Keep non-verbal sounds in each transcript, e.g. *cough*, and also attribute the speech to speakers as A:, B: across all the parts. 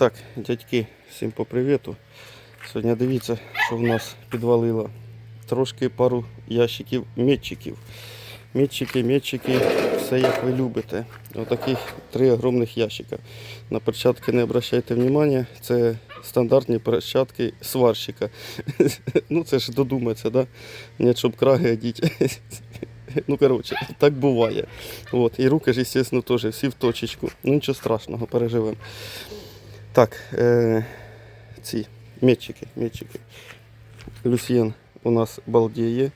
A: Так, дядьки, всім по привіту. Сьогодні дивіться, що в нас підвалило. Трошки пару ящиків метчиків. Метчики, метчики, все як ви любите. Отаких три огромних ящика. На перчатки не обращайте внимання, це стандартні перчатки сварщика. *laughs* Ну це ж додуматься, да? Ні, щоб краги одіть. *laughs* Ну, коротше, так буває. От. І руки ж, звісно, теж всі в точечку. Ну нічого страшного, переживемо. Так, е, ці метчики, метчики. Люсьєн у нас балдіє.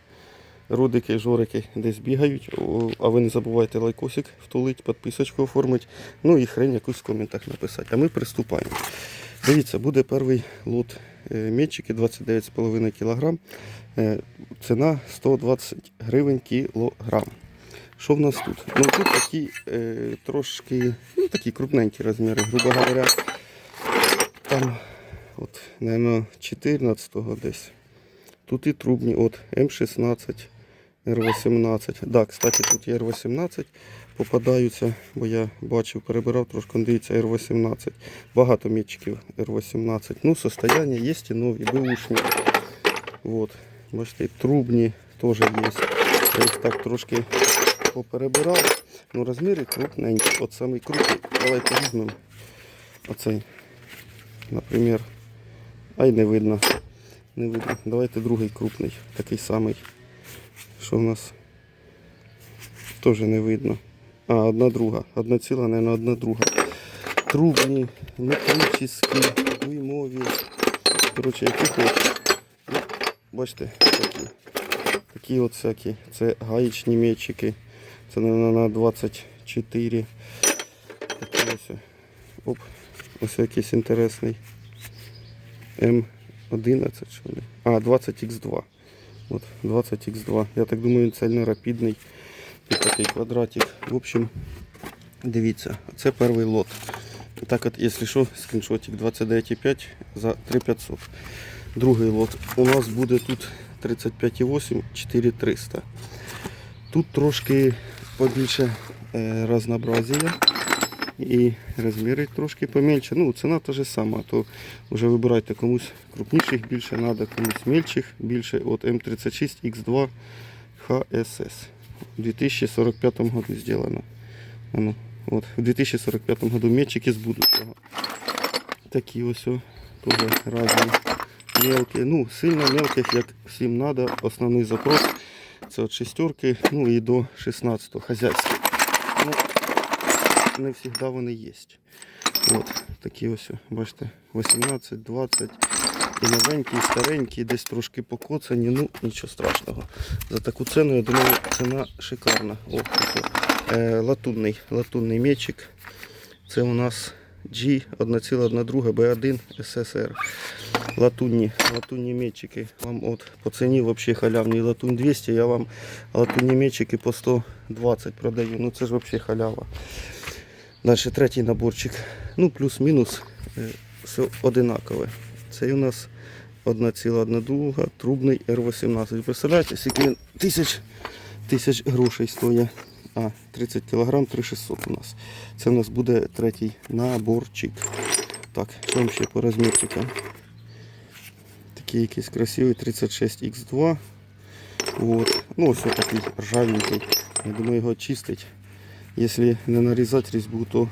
A: Рудики, жорики десь бігають. А ви не забувайте лайкосик втулить, підписочку оформити. Ну і хрень якусь в коментах написати. А ми приступаємо. Дивіться, буде перший лот е, метчики 29,5 кг. Е, Ціна 120 гривень кілограм. Що в нас тут? Ну тут такі е, трошки, ну такі крупненькі розміри, грубо говоря. Там, от, наверное, 14-го десь. Тут і трубні, от М16, Р18. Да, кстати, тут є Р18 попадаються, бо я бачив, перебирав трошки, дивіться, Р18. Багато мітчиків Р18. Ну, состояння є і нові, бушні. Вот. Бачите, трубні теж є. Я так трошки поперебирав. Ну, розміри крупненькі. От самий крупний. Давайте візьмемо оцей. Наприклад. Ай не видно. Не видно. Давайте другий крупний, такий самий. Що в нас? Теж не видно. А, одна друга. Одна ціла, наверное, одна друга. Трубні, металічні, дуймові. Коротше, які хочеш. Ну, бачите, такі. Такі от всякі. Це гаєчні мечики. Це на 24. Такі ось. Оп. Ось якийсь інтересний. М11 що ли? А, 20Х2. От, 20Х2. Я так думаю, він сильно рапідний. Тут такий квадратик. В общем, дивіться, це перший лот. Так от, якщо що, скріншотик 29,5 за 3500. Другий лот. У нас буде тут 35,8, 4300. Тут трошки побільше е, разнообразія і розміри трошки помельче. Ну, ціна та ж сама, то вже вибирайте комусь крупніших більше треба, комусь мельчих більше. От М36 X2 HSS. В 2045 году сделано. Оно, от, в 2045 году метчики з. Такі ось о, теж різні мелкі. Ну, сильно мелких, як всім треба. Основний запрос це от шестерки, ну і до 16 хазяйські. Не завжди вони є. От, такі ось, бачите, 18, 20. І новенькі, і старенькі, десь трошки покоцані, ну нічого страшного. За таку ціну, я думаю, ціна шикарна. О. Е, латунний, латунний мечик. Це у нас G 1,1 B1 SSR. Латунні, латунні мечики. Вам от по ціні взагалі халявний латунь 200, я вам латунні мечики по 120 продаю. Ну це ж взагалі халява. Далі третій наборчик. Ну, плюс-мінус е, все одинакове. Це у нас 1,1 трубний R18. Представляєте, скільки він тисяч, тисяч грошей стоїть. А, 30 кг 3600 у нас. Це у нас буде третій наборчик. Так, що вам ще по розмірчикам? Такий якийсь красивий 36Х2. От. Ну, ось такий ржавенький. Я думаю, його чистить. Якщо не нарізати різьбу, то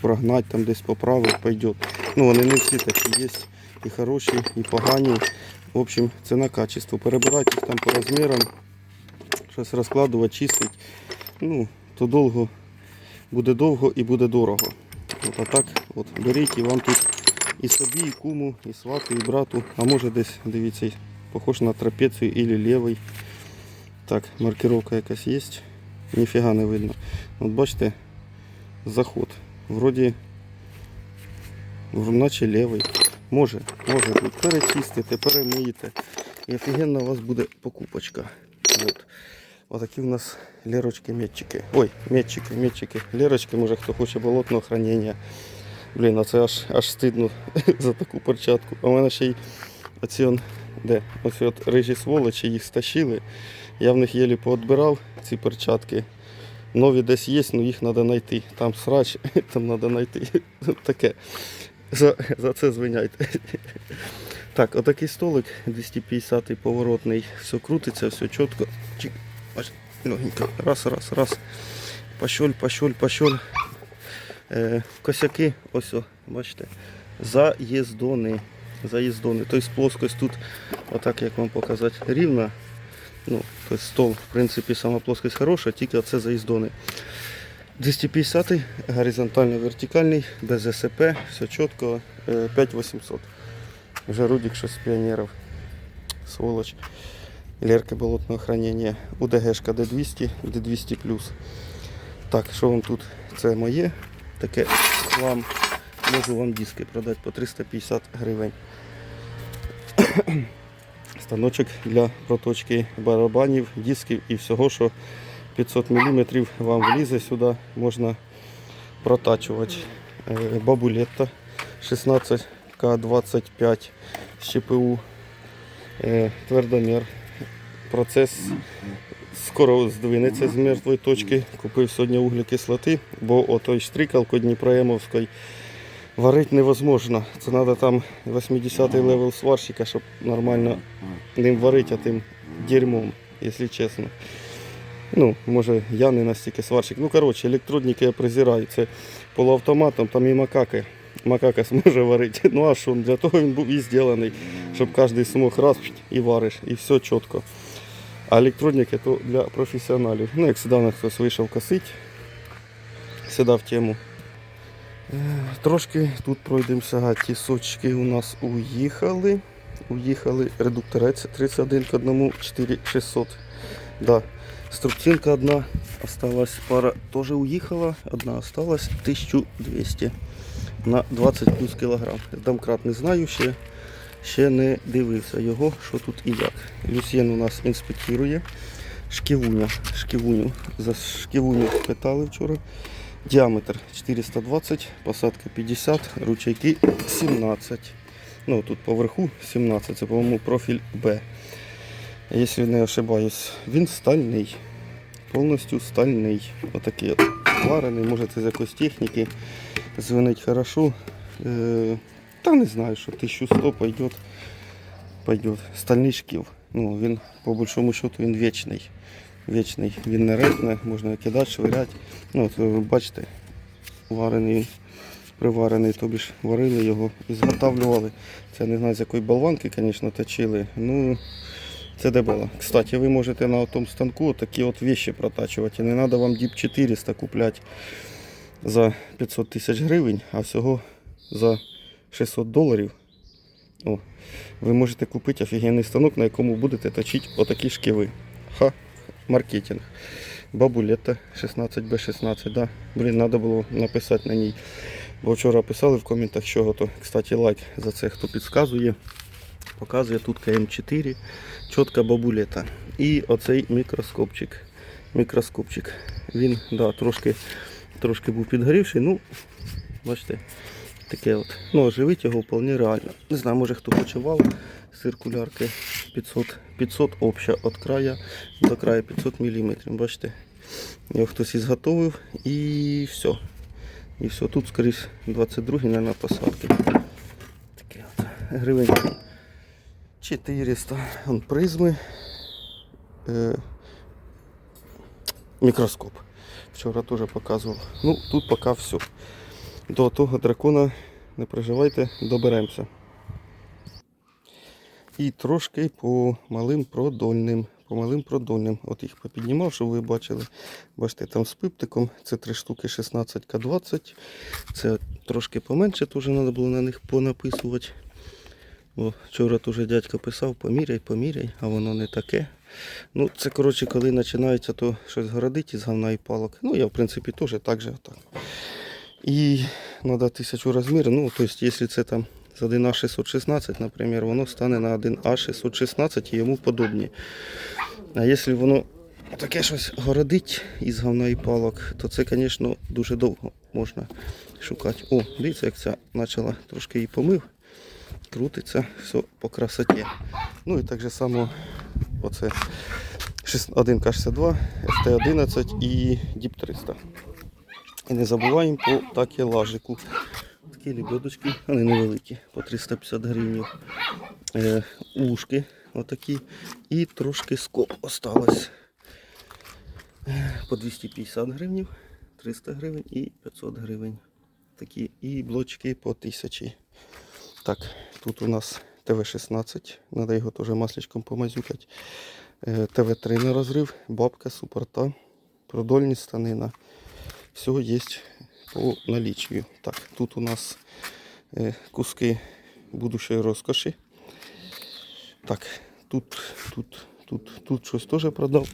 A: прогнати там десь поправити пойдет. Ну, вони не всі такі є. І хороші, і погані. В общем, ціна качество. Перебирайте їх там по розмірам. Щось розкладувати, чистити. Ну, то довго буде довго і буде дорого. От а так, от беріть вам тут і собі, і куму, і свату, і брату. А може десь, дивіться, похож на трапецію або лівий. Так, маркировка якась є. Ніфіга не видно. От бачите, заход. Вроді, наче лівий. Може, може бути. Перечистите, перемиєте. І офігенна у вас буде покупочка. От. Отакі у нас лерочки, метчики. Ой, метчики, метчики. Лерочки, може хто хоче болотного хранення. Блін, а це аж, аж стидно *laughs* за таку перчатку. А в мене ще й оці он, де? Ось от рижі сволочі їх стащили. Я в них єлі поотбирав ці перчатки. Нові десь є, але їх треба знайти. Там срач, *laughs* там треба знайти. Таке. За, за це звиняйте. Так, отакий столик 250 поворотний. Все крутиться, все чітко. Чик. Легенько. Раз, раз, раз. Пощоль, пощоль, пощоль. Е, косяки, ось, о, бачите, заїздони. Заїздони. Тобто плоскость тут, отак як вам показати, рівна. Ну, тобто стол, в принципі, сама плоскость хороша, тільки оце заїздони. 250 горизонтально вертикальний, без СП, все чітко, е, 5800. Вже Рудик щось з піонерів. Сволоч. Лерка болотного хранення. УДГшка D200, D200 Так, що вам тут? Це моє. Таке хлам. Можу вам диски продати по 350 гривень. Станочок для проточки барабанів, дисків і всього, що 500 мм вам влізе сюди, можна протачувати. Е, Бабулетта 16К25 з ЧПУ. Твердомір. Процес скоро здвинеться з мертвої точки. Купив сьогодні углекислоти, бо отой штрикалку Дніпроємовської варити невозможно. Це треба там 80-й левел сварщика, щоб нормально ним варити, а тим дерьмом, якщо чесно. Ну, може, я не настільки сварщик. Ну, коротше, електродники я презираю. Це полуавтоматом, там і макаки. Макака *laughs* зможе варити. Ну а що, для того він був і зроблений, щоб кожен смог раз і вариш, і все чітко. А електроніки то для професіоналів. Ну, як завжди хтось вийшов косить, сідав тему. Трошки тут пройдемося. Ті сочки у нас уїхали. Уїхали. Редукторець 31 к 1, 4600. Да. Струбцинка одна осталась, пара тоже уехала, одна осталась 1200 на 20 плюс кілограм. Домкрат не знаю, ще, ще не дивився його, що тут і як. Люсьєн у нас інспектує. Шківуня. Шківуню. За шківуню питали вчора. Діаметр 420, посадка 50, ручейки 17. Ну тут поверху 17, це, по-моєму, профіль Б. Якщо не ошибаюсь, він стальний. Повністю стальний. Отакий от варений, може це з якоїсь техніки. Звенить хорошо. Е, та не знаю, що 1100 пойдет. Пойдет. Стальний шків. Ну, він по большому счету він вічний. Вічний. Він не репне, можна кидати, швиряти. Ну, от, ви бачите, варений він. Приварений, тобі ж варили його і зготавлювали. Це не знаю з якої болванки, звісно, точили. Ну, це дебело. Кстати, ви можете на тому станку такі от вещи протачувати. Не треба вам DIP 400 купляти за 500 тисяч гривень, а всього за 600 доларів. О, ви можете купити офігенний станок, на якому будете точити отакі шківи. Ха, маркетинг. Бабулета 16B16, да. Блін, треба було написати на ній. Бо вчора писали в коментах, що то. Кстати, лайк за це, хто підказує. Показує тут КМ4, чітка бабулета. І оцей мікроскопчик. Мікроскопчик. Він да, трошки, трошки був підгорівший. Ну, бачите, таке от. Ну, оживити його вполне реально. Не знаю, може хто почував циркулярки 500, 500 обща від краю до краю 500 мм. Бачите, його хтось ізготовив і все. І все, тут, скоріше, 22 мабуть, посадки. Таке от. Гривень 400. Вон призми. Е, мікроскоп. Вчора теж показував. Ну, тут поки все. До того дракона не переживайте, доберемося. І трошки по малим продольним. По малим продольним. От їх попіднімав, щоб ви бачили. Бачите, там з пиптиком. Це три штуки 16К20. Це трошки поменше, теж треба було на них понаписувати. Бо вчора теж дядько писав, поміряй, поміряй, а воно не таке. Ну, це коротше, коли починається то щось городить із говна і палок. Ну, я в принципі теж так же отак. І треба тисячу розмірів. Ну, тобто, якщо це там з 1А616, наприклад, воно стане на 1А616 і йому подобні. А якщо воно таке щось городить із говна і палок, то це, звісно, дуже довго можна шукати. О, дивіться, як ця почала трошки її помив крутиться, все по красоті. Ну і так же само оце 1К62, FT11 і DIP 300. І не забуваємо по такелажику. Такі лебедочки, вони невеликі, по 350 гривень. Е, ушки отакі. І трошки скоп осталось. Е, По 250 гривень, 300 гривень і 500 гривень. Такі. І блочки по 1000. Так, тут у нас ТВ-16. Надо його теж масличком помазюкати. Е, ТВ-3 на розрив, бабка, супорта, продольність станина. Все є по налічію. Так, тут у нас е, куски будущої розкоші. Так, тут, тут, тут, тут щось теж продав.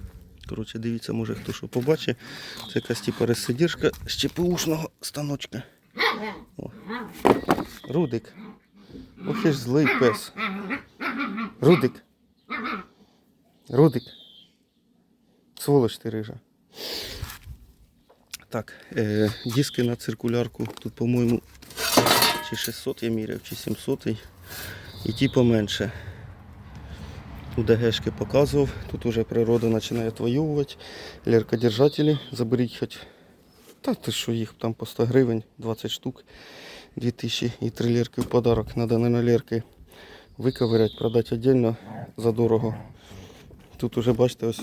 A: Коротше, дивіться, може хто що побачить. Це якась типу розсидірка з ЧПУшного станочка. О. Рудик. Ох ж злий пес. Рудик. Рудик. Сволоч ти рижа. Так, е, диски на циркулярку. Тут, по-моєму, чи 600 я міряв, чи 700. І ті поменше. Тут ДГшки показував. Тут уже природа починає отвоювати. Леркодержателі. Заберіть хоч. Та ти що їх там по 100 гривень, 20 штук. 2000 і 3 лірки в подарок. Надо на лірки виковирять, продати віддільно за дорого. Тут уже бачите, ось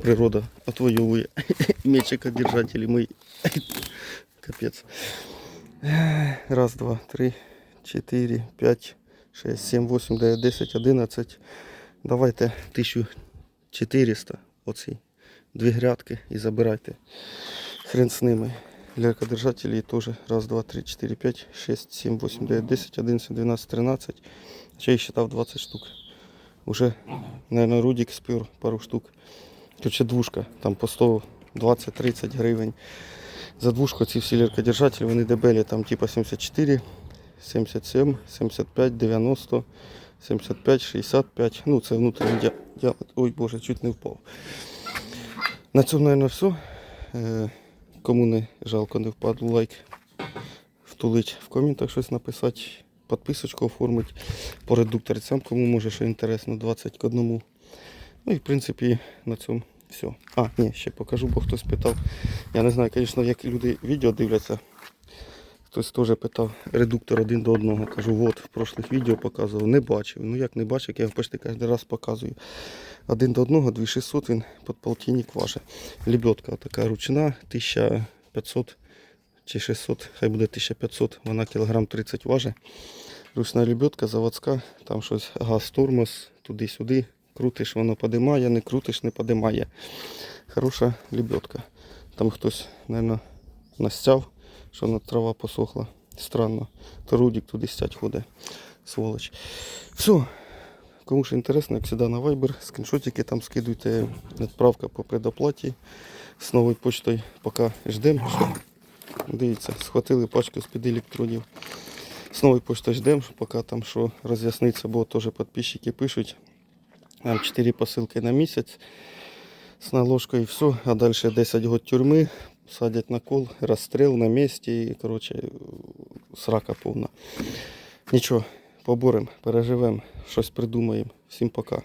A: природа отвоює. *laughs* Мечика держателі мої. *laughs* Капець. Раз, два, три, чотири, п'ять, шесть, сім, вісім, дев'ять, десять, одинадцять. Давайте 1400 оці. Дві грядки і забирайте. Хрен з ними. Леркодержателі теж. Раз, два, три, чотири, п'ять, шесть, сім, вісім, дев'ять, десять, одинадцять, дванадцять, тринадцять. Ще я считав 20 штук. Уже, наверное, Рудик спер пару штук. Тут ще двушка, там по 120-30 гривень. За двушку ці всі ліркодержателі, вони дебелі, там типа 74, 77, 75, 90, 75, 65. Ну, це внутрішній діаметр. Ой, боже, чуть не впав. На цьому, наверное, все. Е, Кому не жалко, не впаду лайк. Втулить в коментах щось написати, підписочку оформити по редукторцям, кому може що інтересно, 20 к 1. Ну і в принципі на цьому все. А, ні, ще покажу, бо хтось питав. Я не знаю, звісно, як люди відео дивляться. Хтось теж питав редуктор один до одного. Кажу, от в прошлих відео показував, не бачив. Ну як не бачив, я почти кожен раз показую. Один до одного, 2600 він під полтинник важить. Лебедка така ручна, 1500 чи 600, хай буде 1500, вона кілограм 30 важить. Ручна лебедка, заводська, там щось газ, тормоз, туди-сюди. Крутиш, воно подимає, не крутиш, не подимає. Хороша лебедка. Там хтось, мабуть, настяв, що на трава посохла. Странно. То Рудик туди стять ходить. Сволоч. Все. Кому ж інтересно, як завжди на Viber, скріншотики там скидуйте. Відправка по предоплаті з новою почтою. Поки ждемо. Дивіться, схватили пачку з-під електродів. З новою почтою ждемо, поки там що роз'ясниться, бо теж підписчики пишуть. Там 4 посилки на місяць з наложкою і все. А далі 10 год тюрми, садять на кол, розстріл на місці і коротше, срака повна. Нічого, поборемо, переживемо, щось придумаємо. Всім пока.